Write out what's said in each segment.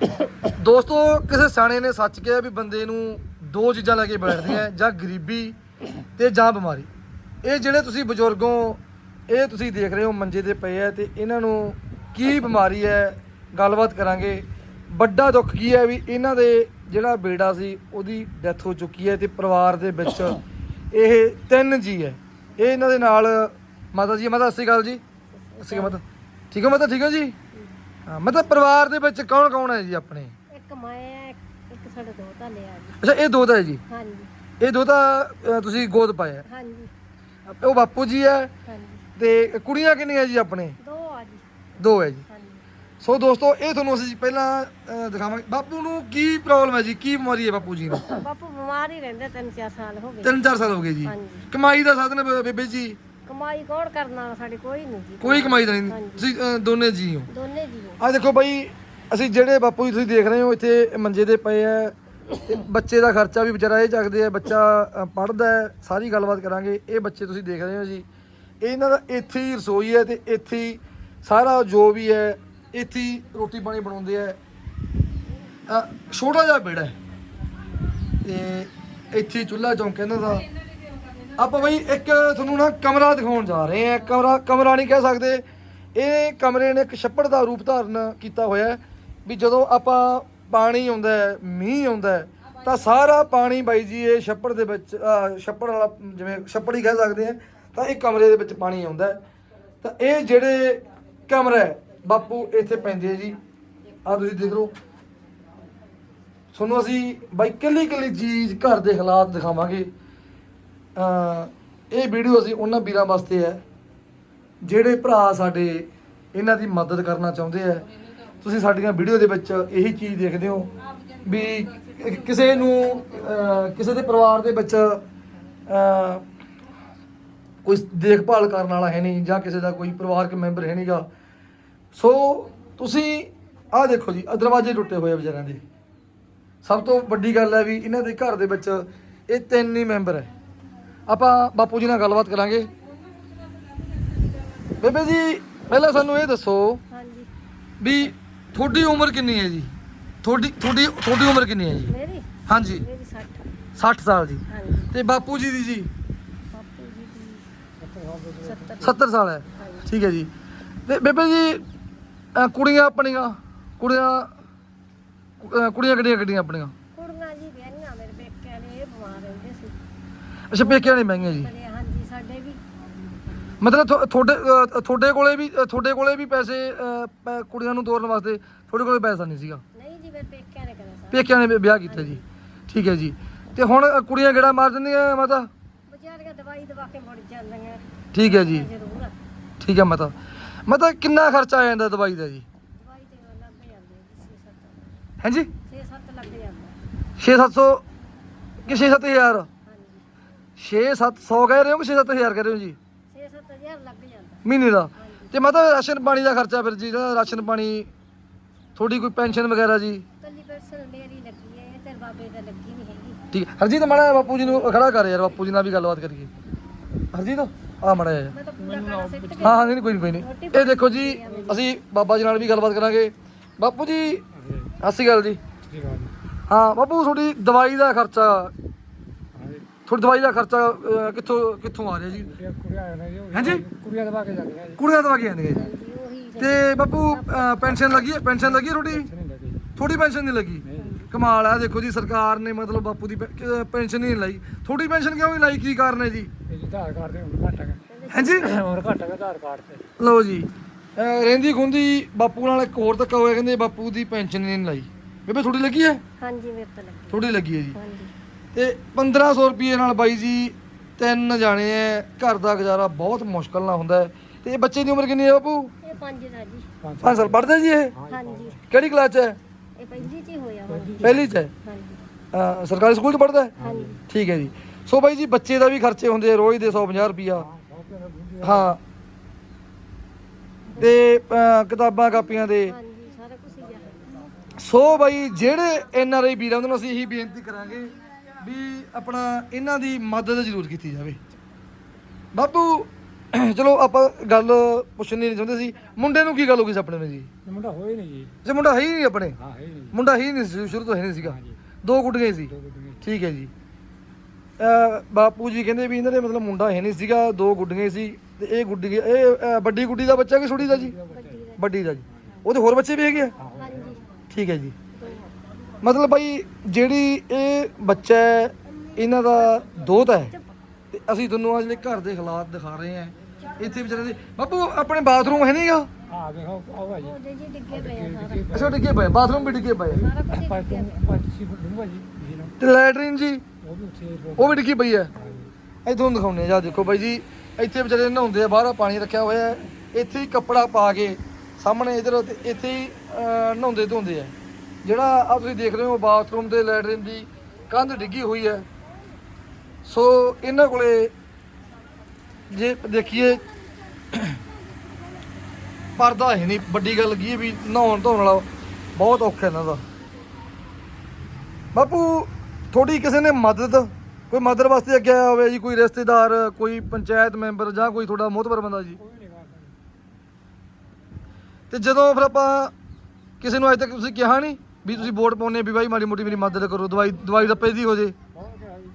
ਦੋਸਤੋ, ਕਿਸੇ ਸਿਆਣੇ ਨੇ ਸੱਚ ਕਿਹਾ ਵੀ ਬੰਦੇ ਨੂੰ ਦੋ ਚੀਜ਼ਾਂ ਲੈ ਕੇ ਬੈਠਦੀਆਂ, ਜਾਂ ਗਰੀਬੀ ਤੇ ਜਾਂ ਬਿਮਾਰੀ। ਇਹ ਜਿਹੜੇ ਤੁਸੀਂ ਬਜ਼ੁਰਗੋਂ, ਇਹ ਤੁਸੀਂ ਦੇਖ ਰਹੇ ਹੋ ਮੰਜੇ ਤੇ ਪਏ ਆ ਤੇ ਇਹਨਾਂ ਨੂੰ ਕੀ ਬਿਮਾਰੀ ਹੈ, ਗੱਲਬਾਤ ਕਰਾਂਗੇ। ਵੱਡਾ ਦੁੱਖ ਕੀ ਹੈ ਵੀ ਇਹਨਾਂ ਦੇ ਜਿਹੜਾ ਬੇੜਾ ਸੀ, ਉਹਦੀ ਡੈਥ ਹੋ ਚੁੱਕੀ ਹੈ ਤੇ ਪਰਿਵਾਰ ਦੇ ਵਿੱਚ ਇਹ ਤਿੰਨ ਜੀ ਹੈ। ਇਹ ਇਹਨਾਂ ਦੇ ਨਾਲ ਮਾਤਾ ਜੀ, ਮਾਤਾ, ਸਤਿ ਸ਼੍ਰੀ ਅਕਾਲ ਜੀ। ਸਤਿ ਸ਼੍ਰੀ ਅਕਾਲ ਮਾਤਾ। ਠੀਕ ਹੋ ਮਾਤਾ, ਠੀਕ ਹੋ ਜੀ? ਹਾਂ ਮਤਲਬ ਪਰਿਵਾਰ ਦੇ ਵਿੱਚ ਕੌਣ ਕੌਣ ਹੈ ਜੀ ਆਪਣੇ? ਇੱਕ ਮੈਂ ਆ, ਇੱਕ ਸਾਡਾ ਦੋਤਾ ਲਿਆ ਜੀ। ਅੱਛਾ ਇਹ ਦੋ ਤਾਂ ਹੈ ਜੀ। ਹਾਂਜੀ। ਇਹ ਦੋ ਤਾਂ ਅ, ਤੁਸੀਂ ਗੋਦ ਪਾਇਆ ਹਾਂਜੀ। ਉਹ ਬਾਪੂ ਜੀ ਹੈ ਹਾਂਜੀ। ਤੇ ਕੁੜੀਆਂ ਕਿੰਨੀਆਂ ਜੀ ਆਪਣੇ? ਦੋ ਆ ਜੀ। ਦੋ ਹੈ ਜੀ। ਹਾਂਜੀ। ਸੋ ਦੋਸਤੋ ਇਹ ਤੁਹਾਨੂੰ ਅਸੀਂ ਪਹਿਲਾਂ ਅ, ਦਿਖਾਵਾਂਗੇ। ਬਾਪੂ ਨੂੰ ਕੀ ਪ੍ਰੋਬਲਮ ਹੈ ਜੀ? ਕੀ ਬਿਮਾਰੀ ਹੈ ਬਾਪੂ ਜੀ ਨੂੰ? ਬਾਪੂ ਬਿਮਾਰ ਹੀ ਰਹਿੰਦੇ ਤਿੰਨ ਚਾਰ ਸਾਲ ਹੋ ਗਏ। ਤਿੰਨ ਚਾਰ ਸਾਲ ਹੋ ਗਏ ਜੀ। ਹਾਂਜੀ। ਕਮਾਈ ਦਾ ਸਾਧਨ ਬ- ਬੇਬੇ ਜੀ? ਕਮਾਈ ਕੌਣ ਕਰਨ ਵਾਲਾ? ਸਾਡੇ ਕੋਈ ਨਹੀਂ ਜੀ। ਕੋਈ ਕਮਾਈ ਦਾ ਨਹੀਂ। ਤੁਸੀਂ ਦੋਨੇ ਜੀ ਹੋ। ਦੋਨੇ ਜੀ ਆ ਦੇਖੋ ਬਾਈ ਅਸੀਂ ਜਿਹੜੇ ਬਾਪੂ ਜੀ ਤੁਸੀਂ ਦੇਖ ਰਹੇ ਹੋ ਇੱਥੇ ਮੰਜੇ ਤੇ ਪਏ ਆ। ਤੇ ਬੱਚੇ ਦਾ ਖਰਚਾ ਵੀ ਵਿਚਾਰਾ ਇਹ ਚੱਕਦੇ ਆ ਬੱਚਾ ਪੜਦਾ ਹੈ ਸਾਰੀ ਗੱਲਬਾਤ ਕਰਾਂਗੇ। ਇਹ ਬੱਚੇ ਤੁਸੀਂ ਦੇਖ ਰਹੇ ਹੋ ਜੀ। ਇਹਨਾਂ ਦਾ ਇੱਥੇ ਹੀ ਰਸੋਈ ਹੈ ਤੇ ਇੱਥੇ ਹੀ ਸਾਰਾ ਜੋ ਵੀ ਹੈ ਇੱਥੇ ਹੀ ਰੋਟੀ ਪਾਣੀ ਬਣਾਉਂਦੇ ਆ। ਅ, ਛੋਟਾ ਜਿਹਾ ਬੇੜਾ ਹੈ। ਤੇ ਇੱਥੇ ਹੀ ਚੁੱਲ੍ਹਾ ਚੌਂਕ ਇਹਨਾਂ ਦਾ। ਆਪਾਂ ਬਈ ਇੱਕ ਤੁਹਾਨੂੰ ਨਾ ਕਮਰਾ ਦਿਖਾਉਣ ਜਾ ਰਹੇ ਹਾਂ। ਕਮਰਾ ਕਮਰਾ ਨਹੀਂ ਕਹਿ ਸਕਦੇ। ਇਹ ਕਮਰੇ ਨੇ ਇੱਕ ਛੱਪੜ ਦਾ ਰੂਪ ਧਾਰਨ ਕੀਤਾ ਹੋਇਆ ਵੀ ਜਦੋਂ ਆਪਾਂ ਪਾਣੀ ਆਉਂਦਾ ਮੀਂਹ ਆਉਂਦਾ ਤਾਂ ਸਾਰਾ ਪਾਣੀ ਬਾਈ ਜੀ ਇਹ ਛੱਪੜ ਦੇ ਵਿੱਚ ਛੱਪੜ ਵਾਲਾ ਜਿਵੇਂ ਛੱਪੜ ਹੀ ਕਹਿ ਸਕਦੇ ਆ ਤਾਂ ਇਹ ਕਮਰੇ ਦੇ ਵਿੱਚ ਪਾਣੀ ਆਉਂਦਾ ਤਾਂ ਇਹ ਜਿਹੜੇ ਕਮਰਾ ਬਾਪੂ ਇੱਥੇ ਪੈਂਦੇ ਜੀ। ਆ ਤੁਸੀਂ ਦੇਖ ਲਓ। ਤੁਹਾਨੂੰ ਅਸੀਂ ਬਾਈ ਕੱਲੀ ਕੱਲੀ ਚੀਜ਼ ਘਰ ਦੇ ਹਾਲਾਤ ਦਿਖਾਵਾਂਗੇ। ਇਹ ਵੀਡੀਓ ਅਸੀਂ ਉਹਨਾਂ ਵੀਰਾਂ ਵਾਸਤੇ ਹੈ, ਜਿਹੜੇ ਭਰਾ ਸਾਡੇ ਇਹਨਾਂ ਦੀ ਮਦਦ ਕਰਨਾ ਚਾਹੁੰਦੇ ਆ ਤੁਸੀਂ ਸਾਡੀਆਂ ਵੀਡੀਓ ਦੇ ਵਿੱਚ ਇਹੀ ਚੀਜ਼ ਦੇਖਦੇ ਹੋ ਵੀ ਕਿਸੇ ਨੂੰ ਕਿਸੇ ਦੇ ਪਰਿਵਾਰ ਦੇ ਵਿੱਚ ਕੋਈ ਦੇਖਭਾਲ ਕਰਨ ਵਾਲਾ ਹੈ ਨਹੀਂ ਜਾਂ ਕਿਸੇ ਦਾ ਕੋਈ ਪਰਿਵਾਰਕ ਮੈਂਬਰ ਹੈ ਨਹੀਂਗਾ। ਸੋ ਤੁਸੀਂ ਆਹ ਦੇਖੋ ਜੀ ਦਰਵਾਜ਼ੇ ਟੁੱਟੇ ਹੋਏ ਆ ਵਿਚਾਰਿਆਂ ਦੇ। ਸਭ ਤੋਂ ਵੱਡੀ ਗੱਲ ਹੈ ਵੀ ਇਹਨਾਂ ਦੇ ਘਰ ਦੇ ਵਿੱਚ ਇਹ ਤਿੰਨ ਹੀ ਮੈਂਬਰ ਹੈ। ਆਪਾਂ ਬਾਪੂ ਜੀ ਨਾਲ ਗੱਲਬਾਤ ਕਰਾਂਗੇ। ਬੇਬੇ ਜੀ ਪਹਿਲਾਂ ਸਾਨੂੰ ਇਹ ਦੱਸੋ ਹਾਂਜੀ। ਵੀ ਤੁਹਾਡੀ ਉਮਰ ਕਿੰਨੀ ਹੈ ਜੀ? ਤੁਹਾਡੀ ਤੁਹਾਡੀ ਤੁਹਾਡੀ ਉਮਰ ਕਿੰਨੀ ਹੈ ਜੀ? ਮੇਰੀ? ਹਾਂਜੀ। ਮੇਰੀ 60 60 ਸਾਲ ਜੀ। ਹਾਂਜੀ। ਤੇ ਬਾਪੂ ਜੀ ਦੀ ਜੀ? ਬਾਪੂ ਜੀ ਦੀ 70 70 ਸਾਲ ਹੈ। ਠੀਕ ਹੈ ਜੀ। ਤੇ ਬੇਬੇ ਜੀ ਕੁੜੀਆਂ ਆਪਣੀਆਂ ਕੁੜੀਆਂ ਕੁੜੀਆਂ ਕਿਹੜੀਆਂ ਕਿਹੜੀਆਂ ਆਪਣੀਆਂ ਕੁੜੀਆਂ ਜੀ ਵਿਆਹੀਆਂ ਮੇਰੇ ਪੇਕਿਆਂ ਨੇ ਇਹ ਬਿਮਾਰ ਰਹਿੰਦੇ ਸੀ ਅੱਛਾ ਪੇਕਿਆਂ ਨਹੀਂ ਮਹਿੰਗੀਆਂ ਜੀ? ਹਾਂਜੀ ਸਾਡੇ ਵੀ। ਮਤਲਬ ਤੁਹਾਡੇ ਤੁਹਾਡੇ ਕੋਲੇ ਵੀ ਤੁਹਾਡੇ ਕੋਲੇ ਵੀ ਪੈਸੇ ਪੈ- ਕੁੜੀਆਂ ਨੂੰ ਤੋਰਨ ਵਾਸਤੇ ਤੁਹਾਡੇ ਕੋਲੇ ਪੈਸਾ ਨਹੀਂ ਸੀਗਾ? ਨਹੀਂ ਜੀ ਮੇਰੇ ਪੇਕਿਆਂ ਨੇ ਕਰਿਆ ਸਾਰਾ। ਪੇਕਿਆਂ ਨੇ ਵੀ ਵਿਆਹ ਕੀਤਾ ਜੀ। ਠੀਕ ਹੈ ਜੀ। ਤੇ ਹੁਣ ਕੁੜੀਆਂ ਕਿਹੜਾ ਮਾਰ ਦਿੰਦੀਆਂ ਮਾਤਾ? ਵਿਚਾਰੀਆਂ ਦਵਾਈ ਦਵਾ ਕੇ ਮੁੜ ਜਾਂਦੀਆਂ। ਠੀਕ ਹੈ ਜੀ। ਜ਼ਰੂਰ ਆ। ਠੀਕ ਹੈ ਮਾਤਾ। ਮਾਤਾ ਕਿੰਨਾ ਖਰਚਾ ਆ ਜਾਂਦਾ ਦਵਾਈ ਦਾ ਜੀ? ਦਵਾਈ ਤੇ ਲੱਗ ਜਾਂਦੇ ਜੀ 6-7 ਹਾਂਜੀ 6-7 ਲੱਗ ਜਾਂਦਾ 6-700 ਕਿ 6-7000 ਹਾਂਜੀ 6-700 ਕਹਿ ਰਹੇ ਹੋ ਕਿ 6-7000 ਕਹਿ ਰਹੇ ਹੋ ਜੀ? 6-7000 ਲੱਗ ਜਾਂਦਾ। ਮਹੀਨੇ ਦਾ? ਤੇ ਮਾਤਾ ਰਾਸ਼ਨ ਪਾਣੀ ਦਾ ਖਰਚਾ ਫਿਰ ਜੀ ਜਿਹੜਾ ਰਾਸ਼ਨ ਪਾਣੀ ਥੋੜੀ ਕੋਈ ਪੈਨਸ਼ਨ ਵਗੈਰਾ ਜੀ? ਕੱਲੀ ਪੈਸਲ ਮੇਰੀ ਲੱਗੀ ਹੈ ਇਹ ਤੇਰੇ ਬਾਬੇ ਦਾ ਲੱਗੀ ਨਹੀਂ ਹੈਗੀ। ਠੀਕ। ਹੈ। ਹਰਜੀਤ ਮਾੜਾ ਬਾਪੂ ਜੀ ਨੂੰ ਖੜਾ ਕਰ ਯਾਰ ਬਾਪੂ ਜੀ ਨਾਲ ਵੀ ਗੱਲਬਾਤ ਕਰੀਏ। ਹਰਜੀਤ ਆ ਮਾੜਾ ਤਾਂ ਕੇ ਹਾਂ ਹਾਂ ਨਹੀਂ ਨਹੀਂ, ਕੋਈ ਨਹੀਂ ਕੋਈ ਨਹੀਂ। ਇਹ ਦੇਖੋ ਜੀ ਅਸੀਂ ਬਾਬਾ ਜੀ ਨਾਲ ਵੀ ਗੱਲਬਾਤ ਕਰਾਂਗੇ। ਬਾਪੂ ਜੀ। ਸਤਿ ਸ਼੍ਰੀ ਅਕਾਲ ਜੀ। ਹਾਂ ਬਾਪੂ ਤੁਹਾਡੀ ਦਵਾਈ ਦਾ ਖਰਚਾ ਤੁਹਾਡੀ ਦਵਾਈ ਦਾ ਖਰਚਾ ਅਹ, ਕਿੱਥੋਂ ਕਿੱਥੋਂ ਆ ਰਿਹਾ ਜੀ? ਹਾਂਜੀ? ਕੁੜੀਆਂ ਦਵਾ ਕੇ ਜਾਂਦੀਆਂ ਜੀ। ਕੁੜੀਆਂ ਦਵਾ ਕੇ ਜਾਂਦੀਆਂ ਜੀ। ਉਹੀ ਤੇ। ਬਾਪੂ ਪੈਨਸ਼ਨ ਲੱਗੀ ਹੈ? ਪੈਨਸ਼ਨ ਲੱਗੀ ਹੈ ਤੁਹਾਡੀ? ਨਹੀਂ ਲੱਗੀ ਥੋੜੀ ਪੈਨਸ਼ਨ ਨਹੀਂ ਲੱਗੀ? ਕਮਾਲ ਆ ਦੇਖੋ ਜੀ ਸਰਕਾਰ ਨੇ ਮਤਲਬ ਬਾਪੂ ਦੀ ਪੈਨਸ਼ਨ ਨਹੀਂ ਲਾਈ। ਥੋੜੀ ਪੈਨਸ਼ਨ ਕਿਉਂ ਨਹੀਂ ਲਾਈ? ਕੀ ਕਾਰਨ ਹੈ ਜੀ? ਇਹ ਜੀ ਆਧਾਰ ਕਾਰਡ ਤੇ ਹੁਣ ਘੱਟ ਹੈਗਾ। ਹਾਂਜੀ? ਹੁਣ ਘੱਟ ਹੈਗਾ ਆਧਾਰ ਕਾਰਡ ਤੇ। ਲਓ ਜੀ ਅਹ ਰਹਿੰਦੀ ਖੁੰਦੀ ਬਾਪੂ ਨਾਲ ਇੱਕ ਹੋਰ ਧੱਕਾ ਹੋਇਆ ਕਹਿੰਦੇ ਬਾਪੂ ਦੀ ਪੈਨਸ਼ਨ ਨਹੀਂ ਲਾਈ। ਬੇਬੇ ਥੋੜੀ ਲੱਗੀ ਹੈ? ਹਾਂਜੀ ਮੇਰੇ ਤਾਂ ਲੱਗੀ। ਥੋੜੀ ਲੱਗੀ ਹੈ ਜੀ। ਹਾਂਜੀ। ਤੇ 1500 ਰੁਪਏ ਨਾਲ ਬਾਈ ਜੀ ਤਿੰਨ ਜਾਣੇ ਐ ਘਰ ਦਾ ਗੁਜ਼ਾਰਾ ਬਹੁਤ ਮੁਸ਼ਕਲ ਨਾਲ ਹੁੰਦਾ ਹੈ ਤੇ ਇਹ ਬੱਚੇ ਦੀ ਉਮਰ ਕਿੰਨੀ ਹੈ ਬਾਪੂ? ਇਹ ਪੰਜ ਦਾ ਜੀ। 5 ਸਾਲ ਪੜ੍ਹਦੇ ਜੀ ਇਹ? ਹਾਂਜੀ। ਕਿਹੜੀ ਕਲਾਸ 'ਚ ਹੈ ਇਹ ਪਹਿਲੀ ਚ ਹੀ ਹੋਇਆ ਹਾਂਜੀ ਪਹਿਲੀ 'ਚ। ਹੈ ਹਾਂਜੀ। ਅਹ ਸਰਕਾਰੀ ਸਕੂਲ 'ਚ ਪੜ੍ਹਦਾ ਹੈ ਹਾਂਜੀ। ਠੀਕ ਹੈ ਜੀ। ਸੋ ਬਾਈ ਜੀ ਬੱਚੇ ਦਾ ਵੀ ਖਰਚੇ ਹੁੰਦੇ ਆ ਰੋਜ਼ ਦੇ 150 ਰੁਪਿਆ ਹਾਂ ਤੇ ਅਹ, ਕਿਤਾਬਾਂ ਕਾਪੀਆਂ ਦੇ। ਹਾਂਜੀ ਸਾਰਾ ਕੁਝ ਹੀ ਆ। ਸੋ ਬਾਈ ਜਿਹੜੇ ਐਨ ਆਰ ਆਈ ਵੀਰ ਨੂੰ ਅਸੀਂ ਇਹੀ ਬੇਨਤੀ ਕਰਾਂਗੇ ਵੀ ਆਪਣਾ ਇਹਨਾਂ ਦੀ ਮਦਦ ਜ਼ਰੂਰ ਕੀਤੀ ਜਾਵੇ। ਬਾਪੂ ਚਲੋ ਆਪਾਂ ਗੱਲ ਪੁੱਛਣੀ ਨਹੀਂ ਚਾਹੁੰਦੇ ਸੀ। ਮੁੰਡੇ ਨੂੰ ਕੀ ਗੱਲ ਹੋ ਗਈ ਸੀ ਆਪਣੇ ਨੂੰ ਜੀ? ਮੁੰਡਾ ਹੋਏ ਨਹੀਂ ਜੀ। ਜੇ ਮੁੰਡਾ ਹੈ ਹੀ ਨਹੀਂ ਆਪਣੇ? ਹਾਂ ਹੈ ਹੀ ਨਹੀਂ। ਮੁੰਡਾ ਹੀ ਨਹੀਂ ਸੀ ਸ਼ੁਰੂ ਤੋਂ ਹੈ ਨਹੀਂ ਸੀਗਾ। ਦੋ ਗੁੱਡੀਆਂ ਸੀ। ਦੋ ਗੁੱਡੀਆਂ ਠੀਕ ਹੈ ਜੀ। ਅਹ ਬਾਪੂ ਜੀ ਕਹਿੰਦੇ ਵੀ ਇਹਨਾਂ ਦੇ ਮਤਲਬ ਮੁੰਡਾ ਹੈ ਨਹੀਂ ਸੀਗਾ ਦੋ ਗੁੱਡੀਆਂ ਸੀ ਤੇ ਇਹ ਗੁੱਡੀ ਇਹ ਅਹ ਵੱਡੀ ਗੁੱਡੀ ਦਾ ਬੱਚਾ ਕਿ ਛੋਟੀ ਦਾ ਜੀ? ਵੱਡੀ ਦਾ ਵੱਡੀ ਦਾ ਜੀ। ਉਹਦੇ ਹੋਰ ਬੱਚੇ ਵੀ ਹੈਗੇ ਆ? ਹਾਂਜੀ ਠੀਕ ਹੈ ਜੀ। ਮਤਲਬ ਬਾਈ ਜਿਹੜੀ ਇਹ ਬੱਚਾ ਹੈ, ਇਹਨਾਂ ਦਾ ਦੋਤ ਹੈ। ਤੇ ਅਸੀਂ ਤੁਹਾਨੂੰ ਅੱਜ ਦੇ ਘਰ ਦੇ ਹਾਲਾਤ ਦਿਖਾ ਰਹੇ ਹਾਂ। ਇੱਥੇ ਵਿਚਾਰੇ ਦੇ ਬਾਪੂ ਆਪਣੇ ਬਾਥਰੂਮ ਹੈ ਨਹੀਂਗਾ? ਆ ਦੇਖੋ ਆਓ ਜੀ ਉਹਦੇ ਜੀ ਡਿੱਗੇ ਪਏ ਆ ਸਾਰਾ। ਅੱਛਾ ਡਿੱਗੇ ਪਏ ਬਾਥਰੂਮ ਵੀ ਡਿੱਗੇ ਪਏ ਸਾਰਾ ਕੁਝ ਹੀ ਪੰਜ ਡਿੱਗਿਆ ਪਿਆ। ਪੰਜ ਛੇ ਫੁੱਟ ਡੂੰਘਾ ਜੀ ਜੀ ਨਾ ਤੇ ਲੈਟਰਿਨ ਜੀ? ਉਹ ਵੀ ਉੱਥੇ ਉਹ ਵੀ ਡਿੱਗੀ ਪਈ ਹੈ। ਇਹ ਤੁਹਾਨੂੰ ਦਿਖਾਉਂਦੇ ਆ ਜਾ ਦੇਖੋ ਬਾਈ ਜੀ ਇੱਥੇ ਵਿਚਾਰੇ ਨਹਾਉਂਦੇ ਆ ਬਾਹਰ ਪਾਣੀ ਰੱਖਿਆ ਹੋਇਆ ਹੈ। ਇੱਥੇ ਹੀ ਕੱਪੜਾ ਪਾ ਕੇ ਸਾਹਮਣੇ ਇਧਰ ਤੇ ਇੱਥੇ ਹੀ ਅਹ, ਨਹਾਉਂਦੇ ਧੋਂਦੇ ਆ। ਜਿਹੜਾ ਆ ਤੁਸੀਂ ਦੇਖ ਰਹੇ ਹੋ ਬਾਥਰੂਮ ਦੇ ਲੈਟਰਨ ਦੀ ਕੰਧ ਡਿੱਗੀ ਹੋਈ ਹੈ। ਸੋ ਇਹਨਾਂ ਕੋਲੇ ਜੇ ਦੇਖੀਏ, ਪਰਦਾ ਹੈ ਨਹੀਂ, ਵੱਡੀ ਗੱਲ ਕੀ ਹੈ ਵੀ ਨਹਾਉਣ ਧੋਣ ਵਾਲਾ ਬਹੁਤ ਔਖਾ ਇਹਨਾਂ ਦਾ। ਬਾਪੂ ਥੋੜੀ ਕਿਸੇ ਨੇ ਮਦਦ, ਕੋਈ ਮਦਦ ਵਾਸਤੇ ਅੱਗੇ ਆਇਆ ਹੋਵੇ ਜੀ, ਕੋਈ ਰਿਸ਼ਤੇਦਾਰ, ਕੋਈ ਪੰਚਾਇਤ ਮੈਂਬਰ ਜਾਂ ਕੋਈ ਤੁਹਾਡਾ ਮੋਹਤਬਰ ਬੰਦਾ ਜੀ? ਕੋਈ ਤੇ ਜਦੋਂ ਫਿਰ ਆਪਾਂ ਕਿਸੇ ਨੂੰ ਅਜੇ ਤੱਕ ਤੁਸੀਂ ਕਿਹਾ ਨਹੀਂ ਵੀ ਤੁਸੀਂ ਵੋਟ ਪਾਉਣੇ ਵੀ ਬਾਈ ਮਾੜੀ ਮੋਟੀ ਮੇਰੀ ਮਦਦ ਕਰੋ ਦਵਾਈ ਦਵਾਈ ਦੀ ਹੋ ਜੇ। ਬਹੁਤ ਕਿਹਾ ਜੀ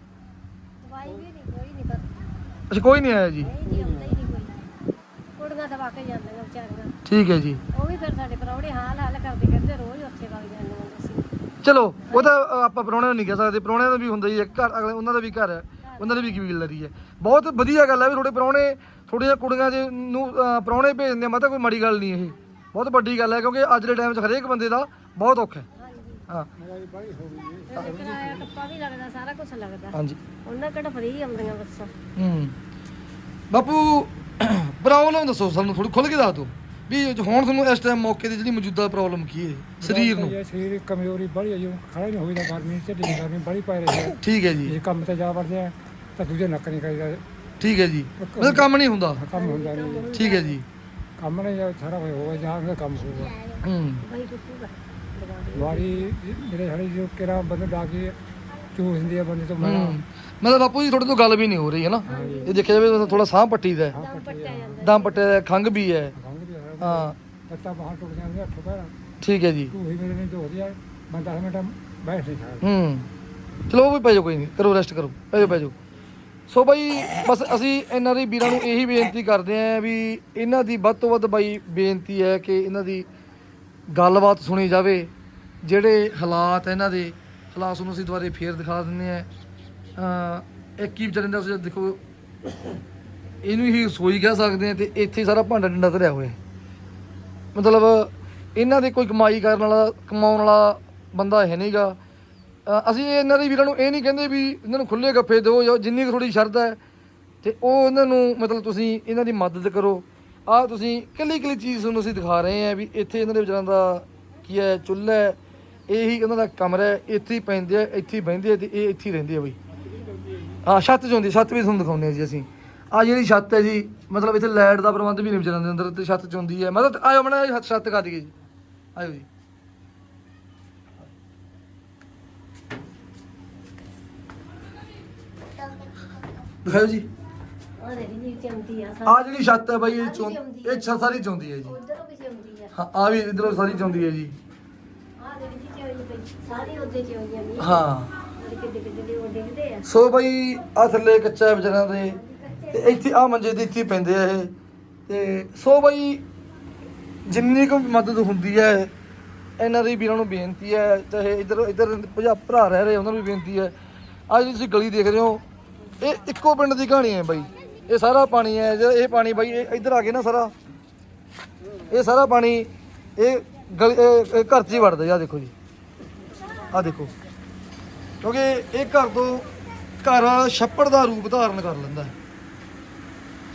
ਦਵਾਈ ਵੀ ਨਹੀਂ ਕੋਈ ਨਹੀਂ ਕਰਦਾ। ਅੱਛਾ ਕੋਈ ਨਹੀਂ ਆਇਆ ਜੀ। ਨਹੀਂ ਨਹੀਂ ਆਉਂਦਾ ਹੀ ਨਹੀਂ ਕੋਈ। ਕੁੜੀਆਂ ਦਵਾ ਕੇ ਜਾਂਦੀਆਂ ਵਿਚਾਰੀਆਂ। ਠੀਕ ਹੈ ਜੀ। ਉਹ ਵੀ ਫਿਰ ਸਾਡੇ ਪਰੌੜੇ ਹਾਲ ਹਾਲ ਕਰਦੇ ਕਹਿੰਦੇ ਰੋਜ਼ ਉੱਥੇ ਵਗ ਜਾਂਦੀਆਂ ਅਸੀਂ। ਚਲੋ ਉਹ ਤਾਂ ਅ, ਆਪਾਂ ਪ੍ਰਾਹੁਣਿਆਂ ਨੂੰ ਨਹੀਂ ਕਹਿ ਸਕਦੇ। ਪ੍ਰਾਹੁਣਿਆਂ ਦਾ ਵੀ ਹੁੰਦਾ ਹੀ ਹੈ ਘਰ ਅਗਲੇ ਉਹਨਾਂ ਦਾ ਵੀ ਘਰ ਹੈ। ਉਹਨਾਂ ਦੀ ਵੀ ਕਬੀਲਦਾਰੀ ਹੈ। ਬਹੁਤ ਵਧੀਆ ਗੱਲ ਹੈ ਵੀ ਤੁਹਾਡੇ ਪ੍ਰਾਹੁਣੇ ਥੋੜੀਆਂ ਕੁੜੀਆਂ ਦੇ ਨੂੰ ਅ, ਪ੍ਰਾਹੁਣੇ ਭੇਜਦੇ ਆ ਮਤਲਬ ਕੋਈ ਮਾੜੀ ਗੱਲ ਨਹੀਂ ਇਹ। ਬਹੁਤ ਵੱਡੀ ਗੱਲ ਹੈ ਕਿਉਂਕਿ ਅੱਜ ਦੇ ਟਾਈਮ 'ਚ ਹਰੇਕ ਬੰਦੇ ਦਾ ਬਹੁਤ ਔਖਾ ਹੈ। ਹਾਂਜੀ ਹਾਂ ਤੇ ਕਿਰਾਇਆ ਟੱਪਾ ਵੀ ਲੱਗਦਾ ਸਾਰਾ ਕੁਝ ਲੱਗਦਾ। ਹਾਂਜੀ। ਉਹਨਾਂ ਕਿਹੜਾ ਫਰੀ ਆਉਂਦੀਆਂ ਬੱਸਾਂ? ਹੂੰ। ਬਾਪੂ ਪ੍ਰੋਬਲਮ ਦੱਸੋ ਸਾਨੂੰ ਥੋੜੀ ਖੁੱਲ ਕੇ ਦੱਸ ਦਿਓ ਵੀ ਹੁਣ ਤੁਹਾਨੂੰ ਇਸ ਟਾਈਮ ਮੌਕੇ ਤੇ ਜਿਹੜੀ ਮੌਜੂਦਾ ਪ੍ਰੋਬਲਮ ਕੀ ਹੈ? ਸਰੀਰ ਨੂੰ। ਇਹ ਸਰੀਰ ਦੀ ਕਮਜ਼ੋਰੀ ਬੜੀ ਹੈ ਜੀ ਖੜਾ ਨਹੀਂ ਹੋਈਦਾ ਗਰਮੀ ਚ ਢਿੱਲੀ ਗਰਮੀ ਬੜੀ ਪੈ ਰਹੀ ਹੈ। ਠੀਕ ਹੈ ਜੀ। ਜੇ ਕੰਮ ਤੇ ਜਾ ਵੜਦੇ ਆ ਤਾਂ ਦੂਜੇ ਨੱਕ ਨਹੀਂ ਕਰੀਦਾ। ਠੀਕ ਹੈ ਜੀ। ਮਤਲਬ ਕੰਮ ਨਹੀਂ ਹੁੰਦਾ। ਕੰਮ ਹੁੰਦਾ ਨਹੀਂ। ਠੀਕ ਹੈ ਜੀ। ਕੰਮ ਨਹੀਂ ਜਾਂ ਸਾਰਾ ਕੁਝ ਹੋਗਾ ਜਾਂ ਕੰਮ ਹੋਊਗਾ ਹੂੰ। ਬਈ ਟੁੱਟੂਗਾ ਵਾਰੀ ਜਿਹੜੇ ਸਾਡੇ ਜੋ ਕਿਰਾ ਬੰਦੇ ਡਾ ਕੇ ਚੂਸ ਹੁੰਦੀ ਆ ਬੰਦੇ ਤੋਂ ਮੈਂ ਹੂੰ। ਮਤਲਬ ਬਾਪੂ ਜੀ ਤੁਹਾਡੇ ਤੋਂ ਗੱਲ ਵੀ ਨਹੀਂ ਹੋ ਰਹੀ ਹੈ ਨਾ? ਇਹ ਦੇਖਿਆ ਜਾਵੇ ਥੋੜਾ ਸਾਹ ਪੱਟੀ ਦਾ ਹੈ। ਦਮ ਪੱਟਿਆ ਦਾ ਹੈ, ਖੰਘ ਵੀ ਹੈ। ਖੰਗ ਹੈ। ਹਾਂ। ਪੱਤਾ ਬਾਹਰ ਟੁੱਟ ਜਾਂਦੇ ਹੱਥੋਂ ਪੈਰਾਂ। ਠੀਕ ਹੈ ਜੀ। ਤੂੰ ਹੀ ਮੇਰੇ ਨਹੀਂ ਧੋ ਦਿਆ ਮੈਂ 10 ਮਿੰਟ ਬੈਠ ਨਹੀਂ ਸਕਦਾ ਹੂੰ। ਚਲੋ ਵੀ ਪੈ ਜਾਓ ਕੋਈ ਨਹੀਂ ਕਰੋ ਰੈਸਟ ਕਰੋ ਪੈ ਜਾਓ ਪੈ ਜਾਓ। ਸੋ ਬਾਈ ਬਸ ਅਸੀਂ ਇਹਨਾਂ ਦੀ ਵੀਰਾਂ ਨੂੰ ਇਹੀ ਬੇਨਤੀ ਕਰਦੇ ਆਂ ਵੀ ਇਹਨਾਂ ਦੀ ਵੱਧ ਤੋਂ ਵੱਧ ਬਾਈ ਬੇਨਤੀ ਹੈ ਕਿ ਇਹਨਾਂ ਦੀ ਗੱਲਬਾਤ ਸੁਣੀ ਜਾਵੇ। ਜਿਹੜੇ ਹਾਲਾਤ ਇਹਨਾਂ ਦੇ, ਹਾਲਾਤ ਨੂੰ ਅਸੀਂ ਦੁਬਾਰੇ ਫੇਰ ਦਿਖਾ ਦਿੰਦੇ ਆਂ ਇੱਕ ਹੀ ਵਿਚਾਰੇ ਦਾ ਤੁਸੀਂ ਦੇਖੋ, ਇਹਨੂੰ ਹੀ ਰਸੋਈ ਕਹਿ ਸਕਦੇ ਆ ਤੇ ਇੱਥੇ ਸਾਰਾ ਭਾਂਡਾ ਡੰਡਾ ਧਰਿਆ ਹੋਇਆ ਮਤਲਬ, ਇਹਨਾਂ ਦੇ ਕੋਈ ਕਮਾਈ ਕਰਨ ਵਾਲਾ, ਕਮਾਉਣ ਵਾਲਾ ਬੰਦਾ ਹੈ ਨਹੀਂਗਾ ਅਸੀਂ ਇਹਨਾਂ ਦੇ ਵੀਰਾਂ ਨੂੰ ਇਹ ਨਹੀਂ ਕਹਿੰਦੇ ਵੀ ਇਹਨਾਂ ਨੂੰ ਖੁੱਲੇ ਗੱਫੇ ਦਿਓ ਜਾਂ ਜਿੰਨੀ ਥੋੜੀ ਸ਼ਰਧਾ ਹੈ ਤੇ ਉਹ ਇਹਨਾਂ ਨੂੰ, ਮਤਲਬ ਤੁਸੀਂ ਇਹਨਾਂ ਦੀ ਮਦਦ ਕਰੋ। ਆਹ ਤੁਸੀਂ ਕੱਲੀ ਕੱਲੀ ਚੀਜ਼ ਤੁਹਾਨੂੰ ਅਸੀਂ ਦਿਖਾ ਰਹੇ ਹਾਂ ਵੀ ਇੱਥੇ ਇਹਨਾਂ ਦੇ ਵਿਚਾਰਾਂ ਦਾ ਕੀ ਹੈ, ਚੁੱਲ੍ਹਾ ਹੈ। ਇਹੀ ਇਹਨਾਂ ਦਾ ਕਮਰਾ ਹੈ ਇੱਥੇ ਹੀ ਪੈਂਦੇ ਆ ਇੱਥੇ ਹੀ ਬਹਿੰਦੇ ਆ ਤੇ ਇਹ ਇੱਥੇ ਹੀ ਰਹਿੰਦੇ ਆ ਬਈ। ਹਾਂ ਛੱਤ 'ਚ ਹੁੰਦੀ ਛੱਤ ਵੀ ਤੁਹਾਨੂੰ ਦਿਖਾਉਂਦੇ ਆ ਜੀ ਅਸੀਂ। ਆ ਜਿਹੜੀ ਛੱਤ ਹੈ ਜੀ ਮਤਲਬ ਇੱਥੇ ਲਾਈਟ ਦਾ ਪ੍ਰਬੰਧ ਵੀ ਨਹੀਂ ਵਿਚਾਰਾਂ ਦੇ ਅੰਦਰ ਤੇ ਛੱਤ 'ਚ ਹੁੰਦੀ ਹੈ ਮਤਲਬ ਆਇਓ ਮਣਾ ਛੱਤ ਕਰ ਦਈਏ ਜੀ। ਆਇਓ ਜੀ। ਦਿਖਾਓ ਜੀ। ਆ ਜਿਹੜੀ ਛੱਤ ਹੈ ਬਾਈ ਇਹ ਚੋਂ ਇਹ ਛੱਤ ਸਾਰੀ ਚੋਂਦੀ ਹੈ ਜੀ। ਉਧਰੋਂ ਵੀ ਚਮਦੀ ਆ। ਹਾਂ ਆ ਵੀ ਇਧਰੋਂ ਸਾਰੀ ਚੋਂਦੀ ਹੈ ਜੀ ਆ ਦੇਖੀ ਜੀ ਚਮਦੀ ਪਈ ਸਾਰੀ ਉਹਦੇ ਚ ਆਉਂਦੀਆਂ ਨਹੀਂ ਹਾਂ। ਕਿੱਡੇ ਕਿੱਡੇ ਦੇ ਉਹ ਡਿੱਗਦੇ ਆ ਸੋ ਬਾਈ ਆ ਥੱਲੇ ਕੱਚਾ ਹੈ ਵਿਚਾਰਿਆਂ ਦੇ। ਤੇ ਇੱਥੇ ਆ ਮੰਜੇ ਦੇ ਇੱਥੇ ਪੈਂਦੇ ਆ ਇਹ। ਤੇ ਸੋ ਬਾਈ, ਜਿੰਨੀ ਕੁ ਮਦਦ ਹੁੰਦੀ ਹੈ, ਇਹਨਾਂ ਦੀ ਵੀਰਾਂ ਨੂੰ ਬੇਨਤੀ ਹੈ, ਚਾਹੇ ਇੱਧਰ ਇੱਧਰ ਭਜਾ ਭਰਾ ਰਹਿ ਰਹੇ, ਉਹਨਾਂ ਨੂੰ ਵੀ ਬੇਨਤੀ ਹੈ। ਅੱਜ ਤੁਸੀਂ ਗਲੀ ਦੇਖ ਰਹੇ ਹੋ, ਇਹ ਇੱਕੋ ਪਿੰਡ ਦੀ ਕਹਾਣੀ ਹੈ ਬਾਈ। ਇਹ ਸਾਰਾ ਪਾਣੀ ਹੈ, ਜਿਹੜਾ ਇਹ ਪਾਣੀ ਬਾਈ, ਇਹ ਇੱਧਰ ਆ ਕੇ ਨਾ ਸਾਰਾ। ਇਹ ਸਾਰਾ ਪਾਣੀ, ਇਹ ਗਲੀ ਇਹ- ਘਰ 'ਚ ਹੀ ਵੜਦਾ ਜੀ, ਆਹ ਦੇਖੋ ਜੀ। ਆ ਦੇਖੋ। ਕਿਉਂਕਿ ਇਹ ਘਰ ਤੋਂ ਘਰ ਛੱਪੜ ਦਾ ਰੂਪ ਧਾਰਨ ਕਰ ਲੈਂਦਾ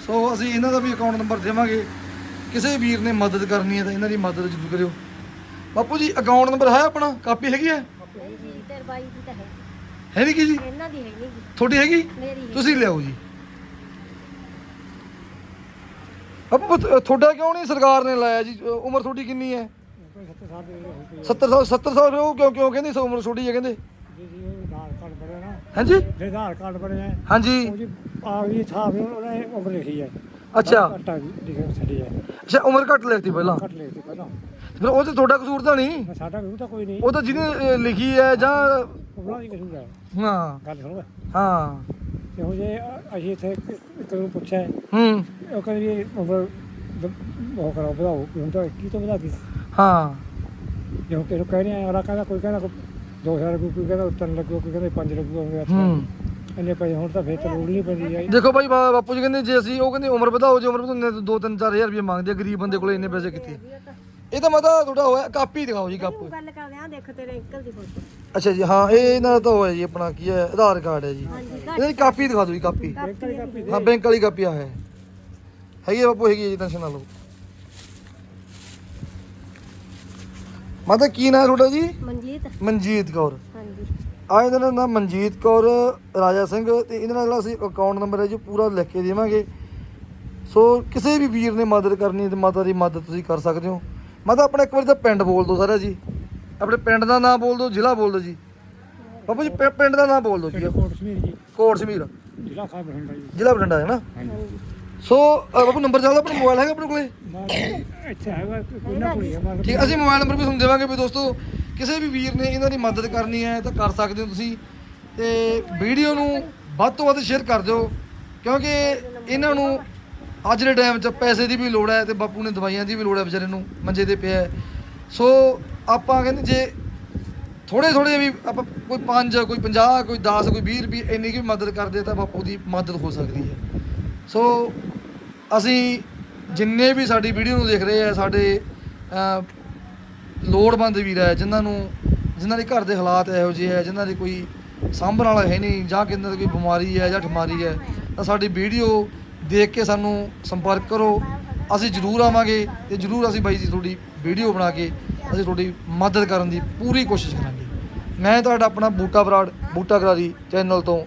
ਸੋ ਅਸੀਂ ਇਹਨਾਂ ਦਾ ਵੀ ਅਕਾਊਂਟ ਨੰਬਰ ਦੇਵਾਂਗੇ। ਕਿਸੇ ਵੀਰ ਨੇ ਮਦਦ ਕਰਨੀ ਹੈ ਤਾਂ ਇਹਨਾਂ ਦੀ ਮਦਦ ਜ਼ਰੂਰ ਕਰਿਓ। ਬਾਪੂ ਜੀ ਅਕਾਊਂਟ ਨੰਬਰ ਹੈ ਆਪਣਾ? ਕਾਪੀ ਹੈਗੀ ਹੈ? ਹੈ। ਨਹੀਂ ਕੀ ਜੀ? ਇਹਨਾਂ ਦੀ ਹੈ ਨਹੀਂ ਤੁਹਾਡੀ ਹੈਗੀ। ਤੁਸੀਂ ਲਿਆਓ ਜੀ। ਬਾਪੂ ਤੁਹਾਡਾ ਕਿਉਂ ਨਹੀਂ ਸਰਕਾਰ ਨੇ ਲਾਇਆ ਜੀ? ਉਮਰ ਤੁਹਾਡੀ ਕਿੰਨੀ ਹੈ? ਕੋਈ 70 ਸਾਲ ਦੇ ਹੋ ਗਏ 70 ਸਾਲ 70 ਸਾਲ ਉਹ ਕਿਉਂ ਕਿਉਂ ਕਹਿੰਦੀ? ਸੋ ਉਮਰ ਛੋਟੀ ਹੈ ਕਹਿੰਦੇ। ਜੀ ਜੀ ਉਹ ਆਧਾਰ ਕਾਰਡ ਬਣਿਆ ਨਾ। ਹਾਂਜੀ। ਜੇ ਆਧਾਰ ਕਾਰਡ ਬਣਿਆ ਹਾਂਜੀ। ਉਹ ਜੀ ਆ ਵੀ ਥਾਂ ਵੀ ਉਹਨੇ ਉਮਰ ਲਿਖੀ ਹੈ। ਅੱਛਾ। ਘਟਾ ਲਿਖਿਆ ਛੱਡੀ ਹੈ। ਅੱਛਾ ਉਮਰ ਘੱਟ ਲਿਖਤੀ ਪਹਿਲਾਂ। ਘੱਟ ਲਿਖਤੀ ਪਹਿਲਾਂ। ਫਿਰ ਉਹ ਤੇ ਤੁਹਾਡਾ ਕਸੂਰ ਤਾਂ ਨਹੀਂ। ਸਾਡਾ ਵੀ ਤਾਂ ਕੋਈ ਨਹੀਂ। ਉਹ ਤਾਂ ਜਿਹਨੇ ਲਿਖੀ ਹੈ ਜਾਂ ਉਹਨਾਂ ਦੀ ਕਸੂਰ ਹੈ। ਹਾਂ। ਗੱਲ ਸੁਣੋ। ਹਾਂ। ਉਹ ਜੇ ਅਸੀਂ ਇੱਥੇ ਇੱਕ ਨੂੰ ਪੁੱਛਿਆ ਹੂੰ। ਉਹ ਕਹਿੰਦੇ ਵੀ ਉਮਰ ਉਹ ਕਰੋ ਵਧਾਓ। ਕਿ ਹੁਣ ਤਾਂ 21 ਤੋਂ ਵਧਾ ਕੇ ਹਾਂ। ਜੇ ਕਿਸੇ ਨੂੰ ਕਹਿ ਰਹੇ ਆ ਅਗਲਾ ਕਹਿੰਦਾ ਕੋਈ ਕਹਿੰਦਾ 2000 ਲੱਗੂ ਕੋਈ ਕਹਿੰਦਾ 3 ਲੱਗੂ ਕੋਈ ਕਹਿੰਦਾ 5 ਲੱਗੂ ਹੋਵੇ ਹੂੰ। ਇੰਨੇ ਪੈਸੇ ਹੁਣ ਤਾਂ ਫੇਰ ਤਾਂ ਲੋੜ ਹੀ ਨਹੀਂ ਪੈਂਦੀ ਹੈ ਦੇਖੋ ਭਾਈ ਬਾ- ਬਾਪੂ ਜੀ ਕਹਿੰਦੇ ਜੇ ਅਸੀਂ ਉਹ ਕਹਿੰਦੇ ਉਮਰ ਵਧਾਓ ਜੇ ਉਮਰ ਵਧਾਉਂਦੇ ਤਾਂ 2 3 4000 ਰੁਪਏ ਮੰਗਦੇ ਆ ਗਰੀਬ ਬੰਦੇ ਕੋਲੇ ਇੰਨੇ ਪੈਸੇ ਕਿੱਥੇ? ਇਹ ਤਾਂ ਮਤਾ ਤੁਹਾਡਾ ਹੋਇਆ ਕਾਪੀ ਦਿਖਾਓ ਜੀ ਕਾਪੀ। ਗੱਲ ਕਰਦੇ ਆ ਦੇਖ ਤੇਰੇ ਅੰਕਲ ਦੀ ਫੋਟੋ ਅੱਛਾ ਜੀ ਹਾਂ ਇਹ ਇਹਨਾਂ ਦਾ ਤਾਂ ਹੋਇਆ ਜੀ ਆਪਣਾ ਕੀ ਹੈ ਆਧਾਰ ਕਾਰਡ ਹੈ ਜੀ। ਹਾਂਜੀ ਇਹਨਾਂ ਦੀ ਕਾਪੀ ਦਿਖਾ ਦਿਓ ਜੀ ਕਾਪੀ। ਬੈਂਕ ਵਾਲੀ ਕਾਪੀ ਦੇ ਹਾਂ ਬੈਂਕ ਵਾਲੀ ਕਾਪੀ ਆ ਹੈ ਹੈਗੀ ਆ ਬਾਪੂ ਹੈਗੀ ਆ ਜੀ ਟੈਨਸ਼ਨ ਨਾ ਲਓ। ਮਾਤਾ ਕੀ ਨਾਮ ਹੈ ਤੁਹਾਡਾ ਜੀ? ਮਨਜੀਤ। ਮਨਜੀਤ ਕੌਰ। ਹਾਂਜੀ। ਆ ਇਹਨਾਂ ਦਾ ਨਾਮ ਮਨਜੀਤ ਕੌਰ ਰਾਜਾ ਸਿੰਘ ਤੇ ਇਹਨਾਂ ਦਾ ਜਿਹੜਾ ਅਸੀਂ ਅਕਾਊਂਟ ਨੰਬਰ ਹੈ ਜੀ ਪੂਰਾ ਲਿਖ ਕੇ ਦੇਵਾਂਗੇ। ਸੋ ਕਿਸੇ ਵੀ ਵੀਰ ਨੇ ਮਦਦ ਕਰਨੀ ਹੈ ਤੇ ਮਾਤਾ ਦੀ ਮਦਦ ਤੁਸੀਂ ਕਰ ਸਕਦੇ ਹੋ। ਮਾਤਾ ਆਪਣਾ ਇੱਕ ਵਾਰੀ ਤਾਂ ਪਿੰਡ ਬੋਲ ਦਿਓ ਸਾਰਾ ਜੀ। ਆਪਣੇ ਪਿੰਡ ਦਾ ਨਾਮ ਬੋਲ ਦਿਓ ਜ਼ਿਲ੍ਹਾ ਬੋਲ ਦਿਓ ਜੀ। ਬਾਪੂ ਜੀ ਪਿੰ- ਪਿੰਡ ਦਾ ਨਾਮ ਬੋਲ ਦਿਓ ਜੀ। ਕੋਟ ਸਮੀਰ ਜੀ। ਕੋਟ ਸਮੀਰ। ਜ਼ਿਲ੍ਹਾ ਖਾਨ ਬਠਿੰਡਾ ਜੀ। ਜ਼ਿਲ੍ਹਾ ਬਠਿੰਡਾ ਹੈ ਨਾ? ਹਾਂਜੀ। ਸੋ ਬਾਪੂ ਨੰਬਰ ਚੱਲਦਾ ਆਪਣਾ ਮੋਬਾਈਲ ਹੈਗਾ ਆਪਣੇ ਕੋਲੇ? ਮੈਂ ਇੱਥੇ ਹੈਗਾ ਕੋਈ ਨਾ ਕੋਈ ਹੈ ਠੀਕ ਅਸੀਂ ਮੋਬਾਈਲ ਨੰਬਰ ਵੀ ਤੁਹਾਨੂੰ ਦੇਵਾਂਗੇ ਵੀ ਦੋਸਤੋ ਕਿਸੇ ਵੀ ਵੀਰ ਨੇ ਇਹਨਾਂ ਦੀ ਮਦਦ ਕਰਨੀ ਹੈ ਤਾਂ ਕਰ ਸਕਦੇ ਹੋ ਤੁਸੀਂ। ਤੇ ਵੀਡੀਓ ਨੂੰ ਵੱਧ ਤੋਂ ਵੱਧ ਸ਼ੇਅਰ ਕਰ ਦਿਓ ਕਿਉਂਕਿ ਇਹਨਾਂ ਨੂੰ ਅੱਜ ਦੇ ਟਾਈਮ 'ਚ ਪੈਸੇ ਦੀ ਵੀ ਲੋੜ ਹੈ ਤੇ ਬਾਪੂ ਨੇ ਦਵਾਈਆਂ ਦੀ ਵੀ ਲੋੜ ਹੈ ਵਿਚਾਰੇ ਨੂੰ ਮੰਜੇ ਤੇ ਪਿਆ ਹੈ। ਸੋ ਆਪਾਂ ਕਹਿੰਦੇ ਜੇ ਥੋੜੇ ਥੋੜੇ ਵੀ ਆਪਾਂ ਕੋਈ 5 ਕੋਈ 50 ਕੋਈ 10 ਕੋਈ 20 ਰੁਪਏ ਇੰਨੀ ਕੀ ਮਦਦ ਕਰਦੇ ਤਾਂ ਬਾਪੂ ਦੀ ਮਦਦ ਹੋ ਸਕਦੀ ਹੈ। ਸੋ ਅਸੀਂ ਜਿੰਨੇ ਵੀ ਸਾਡੀ ਵੀਡੀਓ ਨੂੰ ਦੇਖ ਰਹੇ ਆ, ਸਾਡੇ ਲੋੜਵੰਦ ਵੀਰ ਹੈ ਜਿਨ੍ਹਾਂ ਨੂੰ, ਜਿਨ੍ਹਾਂ ਦੇ ਘਰ ਦੇ ਹਾਲਾਤ ਇਹੋ ਜਿਹੇ ਹੈ ਜਿਨ੍ਹਾਂ ਦੇ ਕੋਈ ਸਾਂਭਣ ਵਾਲਾ ਹੈ ਨਹੀਂ, ਜਾਂ ਕਿੰਨਾਂ ਦੀ ਕੋਈ ਬਿਮਾਰੀ ਹੈ ਜਾਂ ਠਮਾਰੀ ਹੈ, ਤਾਂ ਸਾਡੀ ਵੀਡੀਓ ਦੇਖ ਕੇ ਸਾਨੂੰ ਸੰਪਰਕ ਕਰੋ। ਅਸੀਂ ਜ਼ਰੂਰ ਆਵਾਂਗੇ ਤੇ ਜ਼ਰੂਰ ਅਸੀਂ ਬਾਈ ਜੀ ਤੁਹਾਡੀ ਵੀਡੀਓ ਬਣਾ ਕੇ ਅਸੀਂ ਤੁਹਾਡੀ ਮਦਦ ਕਰਨ ਦੀ ਪੂਰੀ ਕੋਸ਼ਿਸ਼ ਕਰਾਂਗੇ। ਮੈਂ ਤੁਹਾਡਾ ਆਪਣਾ ਬੂਟਾ ਬਰਾੜ, ਬੂਟਾ ਕਰਾਰੀ ਚੈਨਲ ਤੋਂ